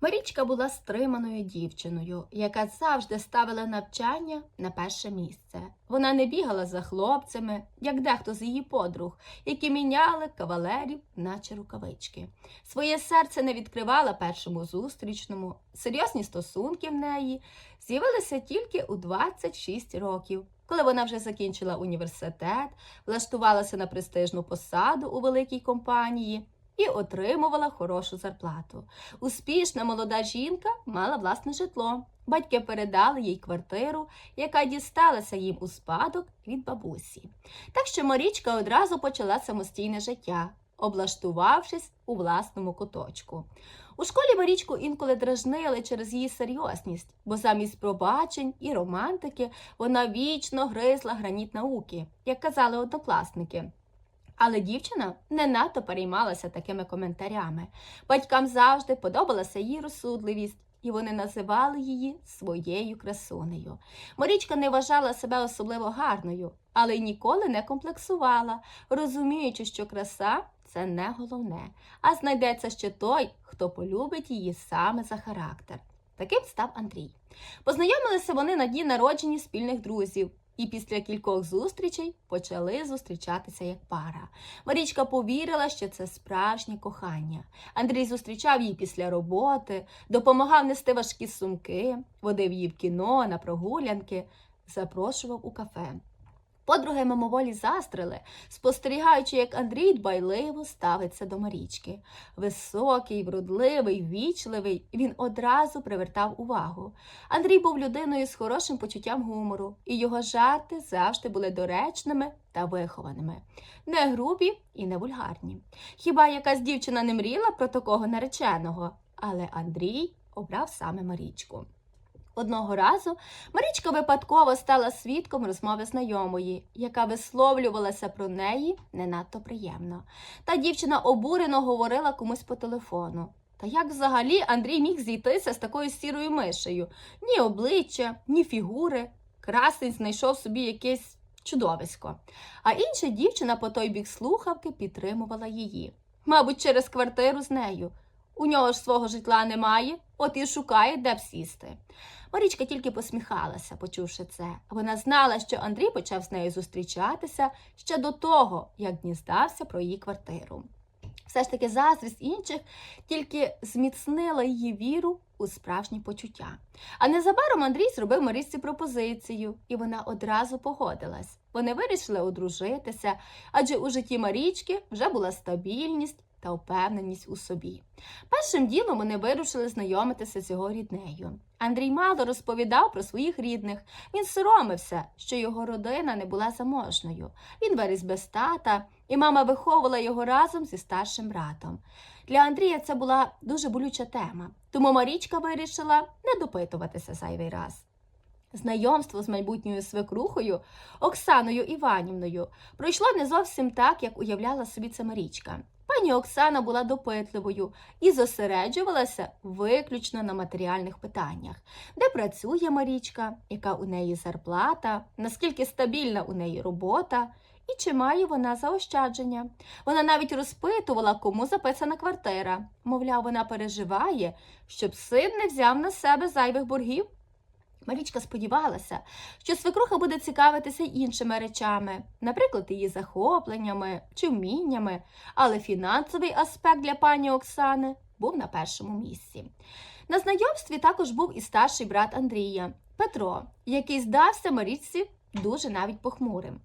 Марічка була стриманою дівчиною, яка завжди ставила навчання на перше місце. Вона не бігала за хлопцями, як дехто з її подруг, які міняли кавалерів, наче рукавички. Своє серце не відкривала першому зустрічному. Серйозні стосунки в неї з'явилися тільки у 26 років, коли вона вже закінчила університет, влаштувалася на престижну посаду у великій компанії і отримувала хорошу зарплату. Успішна молода жінка мала власне житло. Батьки передали їй квартиру, яка дісталася їм у спадок від бабусі. Так що Марічка одразу почала самостійне життя, облаштувавшись у власному куточку. У школі Марічку інколи дражнили через її серйозність, бо замість пробачень і романтики вона вічно гризла граніт науки, як казали однокласники. Але дівчина не надто переймалася такими коментарями. Батькам завжди подобалася її розсудливість, і вони називали її своєю красунею. Марічка не вважала себе особливо гарною, але й ніколи не комплексувала, розуміючи, що краса це не головне, а знайдеться ще той, хто полюбить її саме за характер. Таким став Андрій. Познайомилися вони на дні народження спільних друзів. І після кількох зустрічей почали зустрічатися як пара. Марічка повірила, що це справжнє кохання. Андрій зустрічав її після роботи, допомагав нести важкі сумки, водив її в кіно, на прогулянки, запрошував у кафе. Подруги мимоволі застрили, спостерігаючи, як Андрій дбайливо ставиться до Марічки. Високий, вродливий, вічливий, він одразу привертав увагу. Андрій був людиною з хорошим почуттям гумору, і його жарти завжди були доречними та вихованими, не грубі і не вульгарні. Хіба якась дівчина не мріла про такого нареченого? Але Андрій обрав саме Марічку. Одного разу Марічка випадково стала свідком розмови знайомої, яка висловлювалася про неї не надто приємно. Та дівчина обурено говорила комусь по телефону. Та як взагалі Андрій міг зійтися з такою сірою мишею? Ні обличчя, ні фігури. Красень знайшов собі якесь чудовисько. А інша дівчина по той бік слухавки підтримувала її. Мабуть, через квартиру з нею. У нього ж свого житла немає, от і шукає, де б сісти. Марічка тільки посміхалася, почувши це. Вона знала, що Андрій почав з нею зустрічатися ще до того, як дізнався про її квартиру. Все ж таки заздрість інших тільки зміцнила її віру у справжні почуття. А незабаром Андрій зробив Марічці пропозицію, і вона одразу погодилась. Вони вирішили одружитися, адже у житті Марічки вже була стабільність та впевненість у собі. Першим ділом вони вирушили знайомитися з його ріднею. Андрій мало розповідав про своїх рідних. Він соромився, що його родина не була заможною. Він виріс без тата, і мама виховувала його разом зі старшим братом. Для Андрія це була дуже болюча тема, тому Марічка вирішила не допитуватися зайвий раз. Знайомство з майбутньою свекрухою Оксаною Іванівною пройшло не зовсім так, як уявляла собі це Марічка. Пані Оксана була допитливою і зосереджувалася виключно на матеріальних питаннях, де працює Марічка, яка у неї зарплата, наскільки стабільна у неї робота і чи має вона заощадження. Вона навіть розпитувала, кому записана квартира. Мовляв, вона переживає, щоб син не взяв на себе зайвих боргів. Марічка сподівалася, що свекруха буде цікавитися іншими речами, наприклад, її захопленнями чи вміннями, але фінансовий аспект для пані Оксани був на першому місці. На знайомстві також був і старший брат Андрія Петро, який здався Марічці дуже навіть похмурим.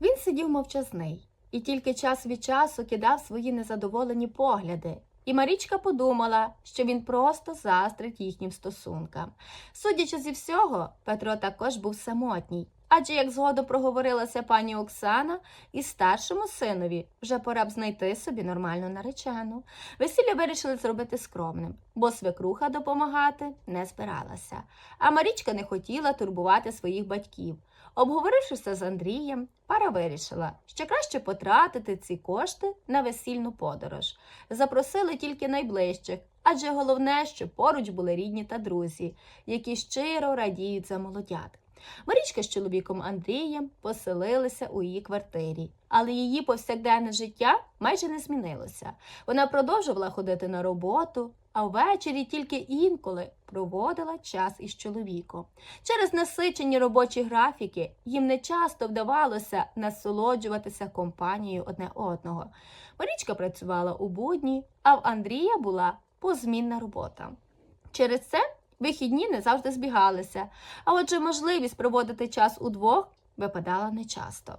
Він сидів мовчазний і тільки час від часу кидав свої незадоволені погляди. І Марічка подумала, що він просто заздрить їхнім стосункам. Судячи зі всього, Петро також був самотній, адже, як згодом проговорилася пані Оксана, і старшому синові вже пора б знайти собі нормальну наречену. Весілля вирішили зробити скромним, бо свекруха допомагати не збиралася. А Марічка не хотіла турбувати своїх батьків. Обговорившися з Андрієм, пара вирішила, що краще потратити ці кошти на весільну подорож. Запросили тільки найближчих, адже головне, щоб поруч були рідні та друзі, які щиро радіють за молодят. Марічка з чоловіком Андрієм поселилися у її квартирі, але її повсякденне життя майже не змінилося. Вона продовжувала ходити на роботу, а ввечері тільки інколи проводила час із чоловіком. Через насичені робочі графіки їм не часто вдавалося насолоджуватися компанією одне одного. Марічка працювала у будні, а в Андрія була позмінна робота. Через це вихідні не завжди збігалися, а отже, можливість проводити час удвох випадала нечасто.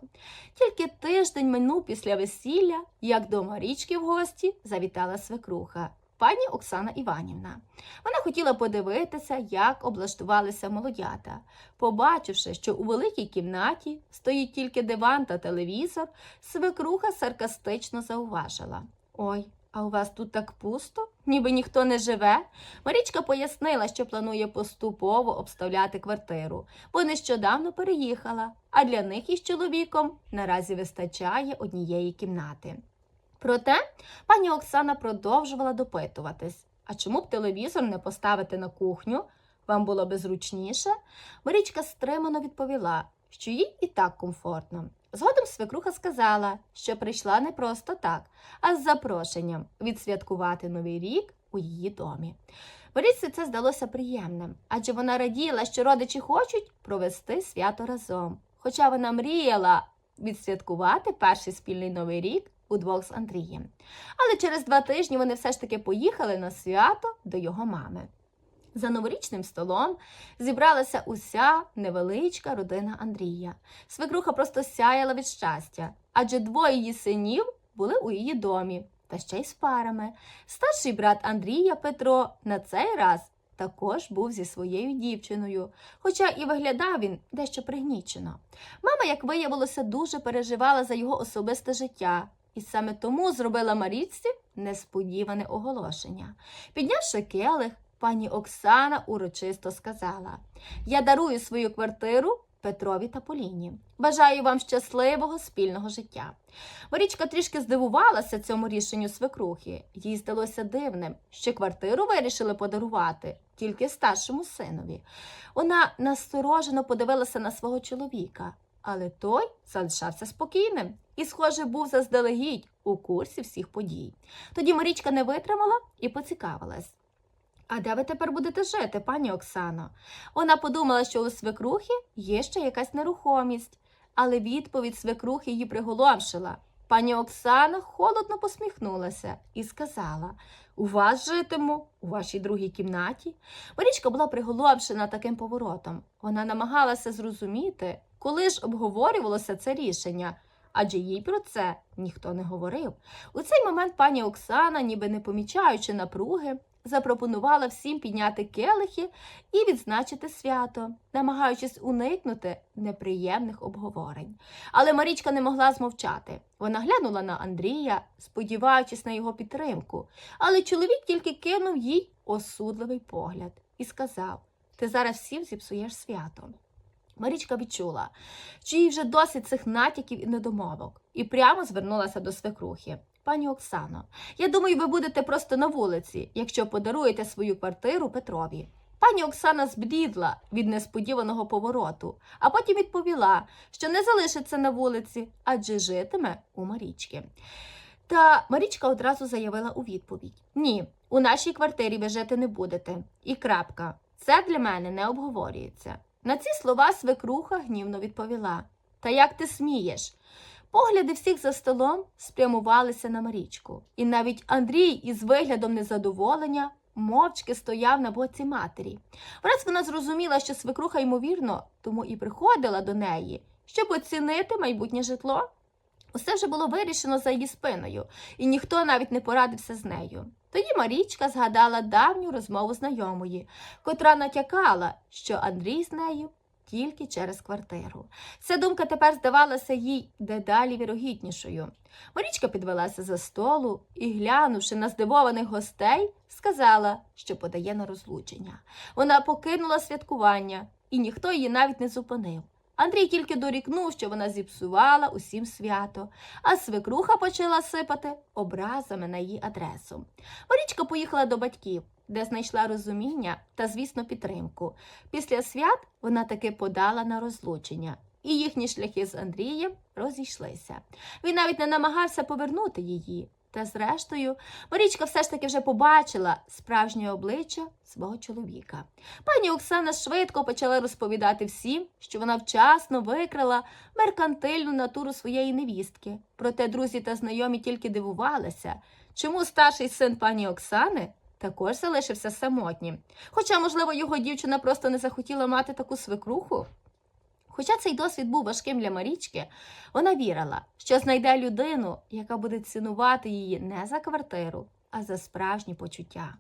Тільки тиждень минув після весілля, як до Марічки в гості завітала свекруха. Пані Оксана Іванівна. Вона хотіла подивитися, як облаштувалися молодята. Побачивши, що у великій кімнаті стоїть тільки диван та телевізор, свекруха саркастично зауважила: Ой, а у вас тут так пусто, ніби ніхто не живе. Марічка пояснила, що планує поступово обставляти квартиру, бо нещодавно переїхала, а для них із чоловіком наразі вистачає однієї кімнати. Проте пані Оксана продовжувала допитуватись, а чому б телевізор не поставити на кухню? Вам було би зручніше? Марічка стримано відповіла, що їй і так комфортно. Згодом свекруха сказала, що прийшла не просто так, а з запрошенням відсвяткувати новий рік у її домі. Марічці це здалося приємним, адже вона раділа, що родичі хочуть провести свято разом. Хоча вона мріяла відсвяткувати перший спільний новий рік удвох з Андрієм. Але через два тижні вони все ж таки поїхали на свято до його мами. За новорічним столом зібралася уся невеличка родина Андрія. Свекруха просто сяяла від щастя, адже двоє її синів були у її домі, та ще й з парами. Старший брат Андрія Петро на цей раз також був зі своєю дівчиною, хоча і виглядав він дещо пригнічено. Мама, як виявилося, дуже переживала за його особисте життя, і саме тому зробила Марічці несподіване оголошення. Піднявши келих, пані Оксана урочисто сказала: Я дарую свою квартиру Петрові та Поліні. Бажаю вам щасливого спільного життя. Марічка трішки здивувалася цьому рішенню свекрухи. Їй здалося дивним, що квартиру вирішили подарувати тільки старшому синові. Вона насторожено подивилася на свого чоловіка, але той залишався спокійним і, схоже, був заздалегідь у курсі всіх подій. Тоді Марічка не витримала і поцікавилась. А де ви тепер будете жити, пані Оксано? Вона подумала, що у свекрухи є ще якась нерухомість, але відповідь свекрухи її приголомшила. Пані Оксана холодно посміхнулася і сказала: У вас житиму, у вашій другій кімнаті. Марічка була приголомшена таким поворотом. Вона намагалася зрозуміти, коли ж обговорювалося це рішення, адже їй про це ніхто не говорив. У цей момент пані Оксана, ніби не помічаючи напруги, запропонувала всім підняти келихи і відзначити свято, намагаючись уникнути неприємних обговорень. Але Марічка не могла змовчати. Вона глянула на Андрія, сподіваючись на його підтримку. Але чоловік тільки кинув їй осудливий погляд і сказав: Ти зараз всім зіпсуєш свято. Марічка відчула, що їй вже досить цих натяків і недомовок, і прямо звернулася до свекрухи. Пані Оксано, я думаю, ви будете просто на вулиці, якщо подаруєте свою квартиру Петрові. Пані Оксана зблідла від несподіваного повороту, а потім відповіла, що не залишиться на вулиці, адже житиме у Марічки. Та Марічка одразу заявила у відповідь: Ні, у нашій квартирі ви жити не будете. І крапка. Це для мене не обговорюється. На ці слова свекруха гнівно відповіла: Та як ти смієш? Погляди всіх за столом спрямувалися на Марічку, і навіть Андрій із виглядом незадоволення мовчки стояв на боці матері. Враз вона зрозуміла, що свекруха, ймовірно, тому і приходила до неї, щоб оцінити майбутнє житло. Усе вже було вирішено за її спиною, і ніхто навіть не порадився з нею. Тоді Марічка згадала давню розмову знайомої, котра натякала, що Андрій з нею тільки через квартиру. Ця думка тепер здавалася їй дедалі вірогіднішою. Марічка підвелася за столу і, глянувши на здивованих гостей, сказала, що подає на розлучення. Вона покинула святкування, і ніхто її навіть не зупинив. Андрій тільки дорікнув, що вона зіпсувала усім свято, а свекруха почала сипати образами на її адресу. Марічка поїхала до батьків, де знайшла розуміння та, звісно, підтримку. Після свят вона таки подала на розлучення, і їхні шляхи з Андрієм розійшлися. Він навіть не намагався повернути її, Та зрештою, Марічка все ж таки вже побачила справжнє обличчя свого чоловіка. Пані Оксана швидко почала розповідати всім, що вона вчасно викрила меркантильну натуру своєї невістки. Проте друзі та знайомі тільки дивувалися, чому старший син пані Оксани також залишився самотнім. Хоча, можливо, його дівчина просто не захотіла мати таку свекруху. Хоча цей досвід був важким для Марічки, вона вірила, що знайде людину, яка буде цінувати її не за квартиру, а за справжні почуття.